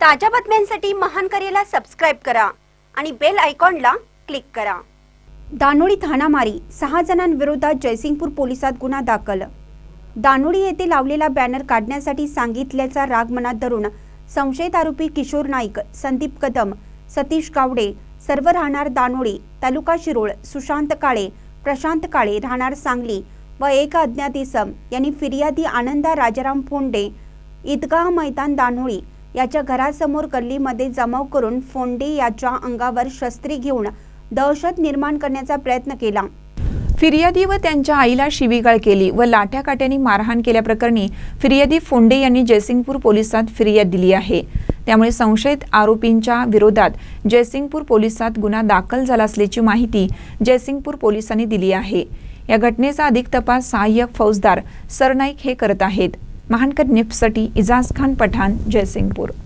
ताज्या बातम्यांसाठी महान करेला सबस्क्राईब करा आणि बेल आयकॉनला क्लिक करा. दानोळी ठाणामारी सहा जणांविरोधात जयसिंगपूर पोलिसात गुन्हा दाखल. दानोळी येथे लावलेला बॅनर काढण्यासाठी सांगितल्याचा राग मनात धरून संशयित आरोपी किशोर नाईक संदीप कदम सतीश गावडे सर्व राहणार दानोळी तालुका शिरोळ सुशांत काळे प्रशांत काळे राहणार सांगली व एक अज्ञात इसम यांनी फिर्यादी आनंदा राजाराम फोंडे ईदगाह मैदान दानोळी याच्या घरासमोर गल्लीमध्ये जमाव करून फोंडे याच्या अंगावर शस्त्री घेऊन दहशत निर्माण करण्याचा प्रयत्न केला. फिर्यादी व त्यांच्या आईला शिवीगाळ केली व लाठ्या काट्याने मारहाण केल्याप्रकरणी फिर्यादी फोंडे यांनी जयसिंगपूर पोलिसात फिर्याद दिली आहे. त्यामुळे संशयित आरोपींच्या विरोधात जयसिंगपूर पोलिसात गुन्हा दाखल झाला असल्याची माहिती जयसिंगपूर पोलिसांनी दिली आहे. या घटनेचा अधिक तपास सहाय्यक फौजदार सरनाईक हे करत आहेत. महानकर निफ्टसाठी इजाज खान पठाण जयसिंगपूर.